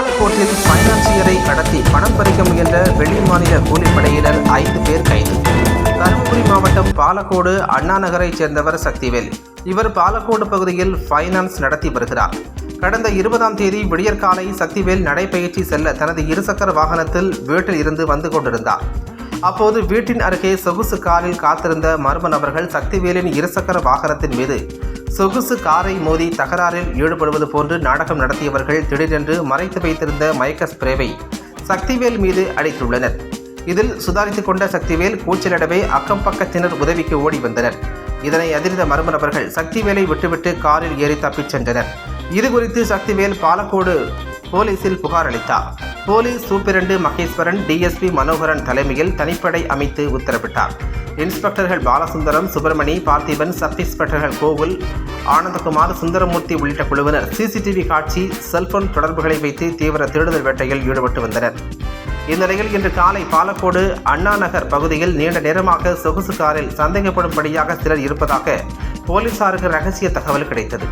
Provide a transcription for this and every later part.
பாலக்கோட்டில் பைனான்சியரை கடத்தி பணம் பறிக்க முயன்ற வெளிமாநில கூலிப்படையினர் ஐந்து பேர் கைது. தருமபுரி மாவட்டம் பாலக்கோடு அண்ணா நகரைச் சேர்ந்தவர் சக்திவேல். இவர் பாலக்கோடு பகுதியில் ஃபைனான்ஸ் நடத்தி வருகிறார். கடந்த இருபதாம் தேதி விடியற்காலை சக்திவேல் நடைபயிற்சி செல்ல தனது இருசக்கர வாகனத்தில் வீட்டில் இருந்து வந்து கொண்டிருந்தார். அப்போது வீட்டின் அருகே சொகுசு காரில் காத்திருந்த மர்ம நபர்கள் சக்திவேலின் இருசக்கர வாகனத்தின் மீது சொகுசு காரை மோதி தகராறில் ஈடுபடுவது போன்று நாடகம் நடத்தியவர்கள் திடீரென்று மறைத்து வைத்திருந்த மயக்க ஸ்ப்ரேவை சக்திவேல் மீது அடித்துள்ளனர். இதில் சுதாரித்து கொண்ட சக்திவேல் கூச்சலிடவே அக்கம் பக்கத்தினர் உதவிக்கு ஓடி வந்தனர். இதனை அதிர்ந்த மர்ம நபர்கள் சக்திவேலை விட்டுவிட்டு காரில் ஏறி தப்பிச் சென்றனர். இதுகுறித்து சக்திவேல் பாலக்கோடு போலீசில் புகார் அளித்தார். Police superintendent Maheswaran DSP Manoharan தலைமையில் தனிப்படை அமைத்து உத்தரவிட்டார். இன்ஸ்பெக்டர்கள் பாலசுந்தரம் சுப்பிரமணி பார்த்திபன் சப் இன்ஸ்பெக்டர்கள் கோகுல் ஆனந்தகுமார் சுந்தரமூர்த்தி உள்ளிட்ட குழுவினர் சிசிடிவி காட்சி செல்போன் தொடர்புகளை வைத்து தீவிர தேடுதல் வேட்டையில் ஈடுபட்டு வந்தனர். இந்நிலையில் இன்று காலை பாலக்கோடு அண்ணா நகர் பகுதியில் நீண்ட நேரமாக சொகுசு காரில் சந்தேகப்படும்படியாக சிலர் இருப்பதாக போலீசாருக்கு ரகசிய தகவல் கிடைத்தது.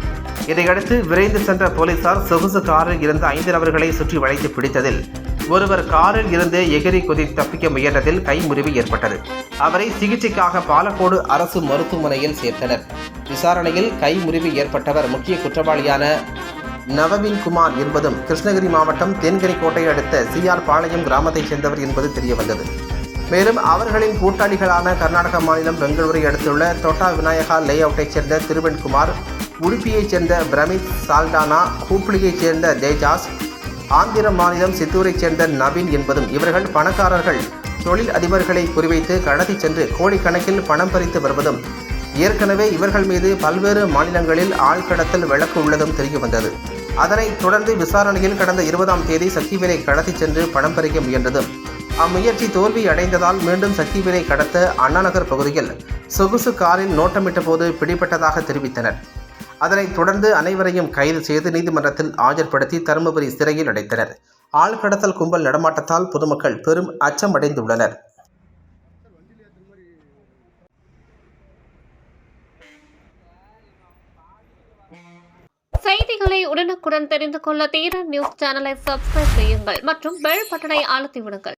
இதையடுத்து விரைந்து சென்ற போலீசார் சொகுசு காரில் இருந்த ஐந்து நபர்களை சுற்றி வளைத்து பிடித்ததில் ஒருவர் காரில் இருந்து எகிரி குதி தப்பிக்க முயன்றதில் கைமுறிவு ஏற்பட்டது. அவரை சிகிச்சைக்காக பாலக்கோடு அரசு மருத்துவமனையில் சேர்த்தனர். விசாரணையில் கைமுறிவு ஏற்பட்டவர் முக்கிய குற்றவாளியான நவவின் குமார் என்பதும் கிருஷ்ணகிரி மாவட்டம் தேன்கனிக்கோட்டை அடுத்த சிஆர் பாளையம் கிராமத்தைச் சேர்ந்தவர் என்பது தெரியவந்தது. மேலும் அவர்களின் கூட்டாளிகளான கர்நாடக மாநிலம் பெங்களூரை அடுத்துள்ள தொட்டா விநாயகா லே அவுட்டைச் சேர்ந்த திருவெண்குமார் உடுப்பியைச் சேர்ந்த பிரமித் சால்டானா ஹூப்ளியைச் சேர்ந்த தேஜாஸ் ஆந்திர மாநிலம் சித்தூரைச் சேர்ந்த நவீன் என்பதும் இவர்கள் பணக்காரர்கள். தொழில் அதிபர்களை குறிவைத்து கடத்தி சென்று கோடிக்கணக்கில் பணம் பறித்து வருவதும் ஏற்கனவே இவர்கள் மீது பல்வேறு மாநிலங்களில் ஆழ்கடத்தல் வழக்கு உள்ளதும் தெரியவந்தது அதனைத் தொடர்ந்து விசாரணையில் கடந்த இருபதாம் தேதி சக்திவேலை கடத்தி சென்று பணம் பறிக்க முயன்றதும் அம்முயற்சி தோல்வி அடைந்ததால் மீண்டும் சக்திவேலை கடத்த அண்ணாநகர் பகுதியில் சொகுசு காரில் நோட்டமிட்ட போது பிடிபட்டதாக தெரிவித்தனர். அதனைத் தொடர்ந்து அனைவரையும் கைது செய்து நீதிமன்றத்தில் ஆஜர்படுத்தி தருமபுரி சிறையில் அடைத்தனர். ஆழ்கடத்தல் கும்பல் நடமாட்டத்தால் பொதுமக்கள் பெரும் அச்சமடைந்துள்ளனர். செய்திகளை உடனுக்குடன் தெரிந்து கொள்ள தீரன் நியூஸ் சேனலை சப்ஸ்கிரைப் செய்யுங்கள் மற்றும் பெல் பட்டனை அழுத்தி விடுங்கள்.